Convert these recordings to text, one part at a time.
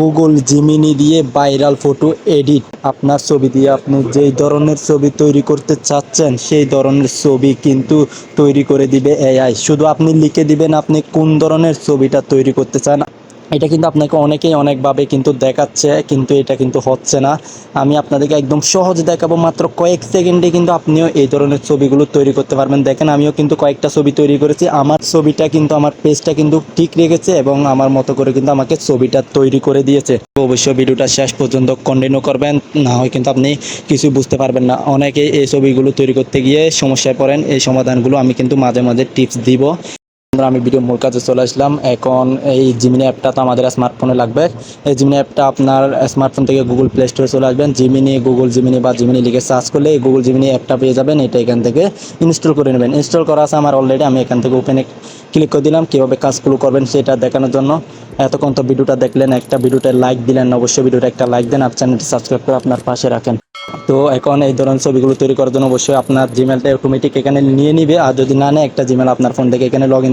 Google Gemini দিয়ে viral photo edit আপনার ছবি দিয়ে আপনি যেই ধরনের ছবি তৈরি করতে চাচ্ছেন, সেই ধরনের ছবি কিন্তু তৈরি করে দিবে এআই শুধু আপনি লিখে দিবেন আপনি কোন ধরনের ছবিটা তৈরি করতে চান। এটা কিন্তু আপনাকে অনেকেই অনেকভাবে কিন্তু দেখাচ্ছে, কিন্তু এটা কিন্তু হচ্ছে না। আমি আপনাদেরকে একদম সহজ দেখাবো মাত্র কয়েক সেকেন্ডে কিন্তু আপনিও এই ধরনের ছবিগুলো তৈরি করতে পারবেন। দেখেন, আমিও কিন্তু কয়েকটা ছবি তৈরি করেছি। আমার ছবিটা কিন্তু, আমার পেজটা কিন্তু ঠিক রেখেছে এবং আমার মতো করে কিন্তু আমাকে ছবিটা তৈরি করে দিয়েছে। অবশ্যই ভিডিওটা শেষ পর্যন্ত কন্টিনিউ করবেন, না হয় কিন্তু আপনি কিছু বুঝতে পারবেন না। অনেকেই এই ছবিগুলো তৈরি করতে গিয়ে সমস্যায় পড়েন, এই সমাধানগুলো আমি কিন্তু মাঝে মাঝে টিপস দিব। বন্ধুরা, আমি ভিডিও মূল কাজে চলে আসলাম। এখন এই জিমিনি অ্যাপটা তো আমাদের স্মার্টফোনে লাগবে। এই জিমিনি অ্যাপটা আপনার স্মার্টফোন থেকে গুগল প্লে স্টোরে চলে আসবেন। জিমিনি গুগল জিমিনি বা জিমিনি লিখে সার্চ করলে এই গুগল জিমিনি অ্যাপটা পেয়ে যাবেন। এটা এখান থেকে ইনস্টল করে নেবেন। ইনস্টল করা আছে আমার অলরেডি আমি এখান থেকে ওপেনে ক্লিক করে দিলাম। কীভাবে কাজগুলো করবেন সেটা দেখানোর জন্য। এতক্ষণ তো ভিডিওটা দেখলেন। একটা ভিডিওতে লাইক দিলেন। অবশ্যই ভিডিওটা একটা লাইক দেন আর চ্যানেলটি সাবস্ক্রাইব করে আপনার পাশে রাখেন। তো এখন এই ধরনের ছবিগুলো তৈরি করার জন্য অবশ্যই আপনার জিমেলটা অটোমেটিক এখানে নিয়ে নিবে। আর যদি না নেয়, একটা জিমেল আপনার ফোন থেকে এখানে লগ ইন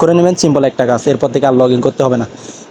করে নেবেন। সিম্পল একটা কাজ এরপর থেকে আর লগ ইন করতে হবে না।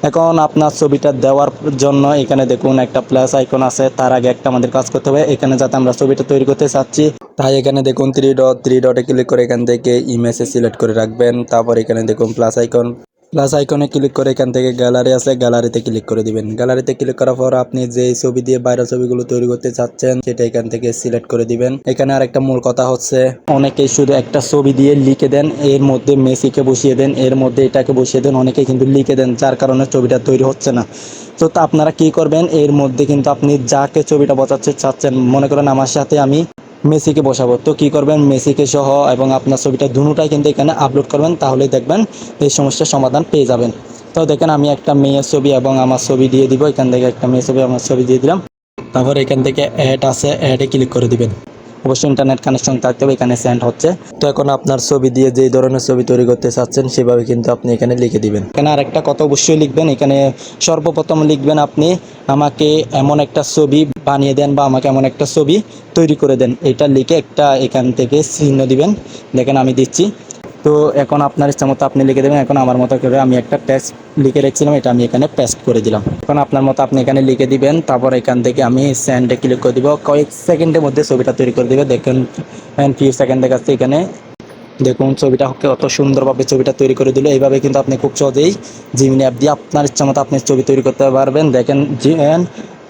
এখন আপনার ছবিটা দেওয়ার জন্য এখানে দেখুন একটা প্লাস আইকন আছে। তার আগে একটা আমাদের কাজ করতে হবে। এখানে যাতে আমরা ছবিটা তৈরি করতে চাচ্ছি, তাই এখানে দেখুন থ্রি ডট থ্রি ডটে ক্লিক করে এখান থেকে ইমেজে সিলেক্ট করে রাখবেন। তারপর এখানে দেখুন প্লাস আইকন প্লাস আইকনে ক্লিক করে এখান থেকে গ্যালারি আছে গ্যালারিতে ক্লিক করে দিবেন। গ্যালারিতে ক্লিক করার পর আপনি যে ছবি দিয়ে বাইরের ছবিগুলো তৈরি করতে চাচ্ছেন, সেটা এখান থেকে সিলেক্ট করে দিবেন। এখানে আরেকটা মূল কথা হচ্ছে, অনেকেই শুধু একটা ছবি দিয়ে লিখে দেন, এর মধ্যে মেসিকে বসিয়ে দেন, এর মধ্যে এটাকে বসিয়ে দেন অনেকে কিন্তু লিখে দেন, যার কারণে ছবিটা তৈরি হচ্ছে না। তো আপনারা কি করবেন? এর মধ্যে কিন্তু আপনি যাকে ছবিটা বসাতে চাচ্ছেন, মনে করেন আমার সাথে আমি মেসিকে বসাবো। তো কি করবেন? মেসিকে সহ এবং আপনার ছবিটা দুটাই কিন্তু এখানে আপলোড করবেন, তাহলেই দেখবেন এই সমস্যার সমাধান পেয়ে যাবেন। তো দেখেন, আমি একটা মেয়ের ছবি এবং আমার ছবি দিয়ে দিব। এখান থেকে একটা মেয়ের ছবি, আমার ছবি দিয়ে দিলাম। তারপর এখান থেকে অ্যাড আছে অ্যাডে ক্লিক করে দিবেন। অবশ্যই ইন্টারনেট কানেকশন থাকতে হবে, এখানে সেন্ড হচ্ছে। তো এখন আপনার ছবি দিয়ে যেই ধরনের ছবি তৈরি করতে চাচ্ছেন, সেভাবে কিন্তু আপনি এখানে লিখে দিবেন। এখানে আরেকটা কথা অবশ্যই লিখবেন, এখানে সর্বপ্রথম লিখবেন আপনি, আমাকে এমন একটা ছবি বানিয়ে দেন বা আমাকে এমন একটা ছবি তৈরি করে দেন। এটা লিখে একটা এখান থেকে চিহ্ন দিবেন। দেখেন আমি দিচ্ছি। তো এখন আপনার ইচ্ছা মতো আপনি লিখে দেবেন। এখন আমার মতো করে আমি একটা টেক্সট লিখে রেখেছিলাম। এটা আমি এখানে পেস্ট করে দিলাম। এখন আপনার মতো আপনি এখানে লিখে দিবেন। তারপর এখান থেকে আমি স্যান্ডে ক্লিক করে দিব। কয়েক সেকেন্ডের মধ্যে ছবিটা তৈরি করে দিবে। দেখেন ফিউ সেকেন্ড দেখাচ্ছে এখানে। দেখুন, ছবিটা কত সুন্দরভাবে ছবিটা তৈরি করে দিল। এইভাবে কিন্তু আপনি খুব সহজেই জিমিনি অ্যাপ দিয়ে আপনার ইচ্ছা মতো আপনি ছবি তৈরি করতে পারবেন। দেখেন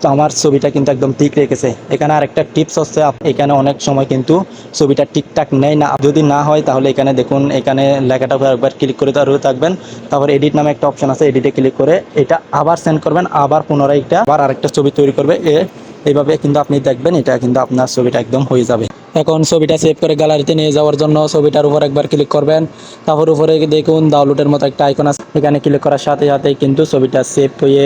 তো আমার ছবিটা কিন্তু একদম ঠিক রেখেছে। এখানে আরেকটা টিপস হচ্ছে, এখানে অনেক সময় কিন্তু ছবিটা ঠিকঠাক নেয় না। যদি না হয়, তাহলে এখানে দেখুন, এখানে লেখাটা একবার ক্লিক করে ধরে থাকবেন। তারপর এডিট নামে একটা অপশন আছে এডিটে ক্লিক করে এটা আবার সেন্ড করবেন, আবার পুনরায় এটা আবার আরেকটা ছবি তৈরি করবে। এ, এইভাবে কিন্তু আপনি দেখবেন, এটা কিন্তু আপনার ছবিটা একদম হয়ে যাবে। এখন ছবিটা সেভ করে গ্যালারিতে নিয়ে যাওয়ার জন্য ছবিটার উপর একবার ক্লিক করবেন। তারপর উপরে দেখুন ডাউনলোডের মতো একটা আইকন আছে। এখানে ক্লিক করার সাথে সাথে কিন্তু ছবিটা সেভ হয়ে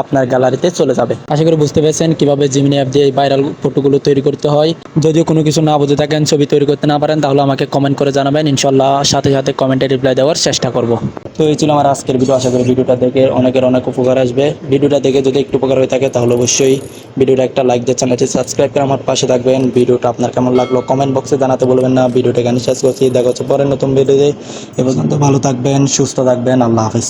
আপনার গ্যালারিতে চলে যাবে। আশা করি বুঝতে পেরেছেন কীভাবে জিমিনি অ্যাপ দিয়ে ভাইরাল ফটোগুলো তৈরি করতে হয়। যদিও কোনো কিছু না বুঝে থাকেন, ছবি তৈরি করতে না পারেন, তাহলে আমাকে কমেন্ট করে জানাবেন। ইনশাল্লাহ সাথে সাথে কমেন্টে রিপ্লাই দেওয়ার চেষ্টা করব। তো এই ছিল আমার আজকের ভিডিও আশা করি ভিডিওটা দেখে অনেকের অনেক উপকার আসবে। ভিডিওটা দেখে যদি একটু উপকার হয়ে থাকে, তাহলে অবশ্যই ভিডিওটা একটা লাইক দিয়ে চ্যানেলটি সাবস্ক্রাইব করে আমার পাশে থাকবেন। ভিডিওটা আপনার কেমন লাগল কমেন্ট বক্সে জানাতে বলবেন না। ভিডিওটা এখানে শেষ করছি। দেখা হচ্ছে পরে নতুন ভিডিওতে এ পর্যন্ত ভালো থাকবেন, সুস্থ থাকবেন। আল্লাহ হাফিজ।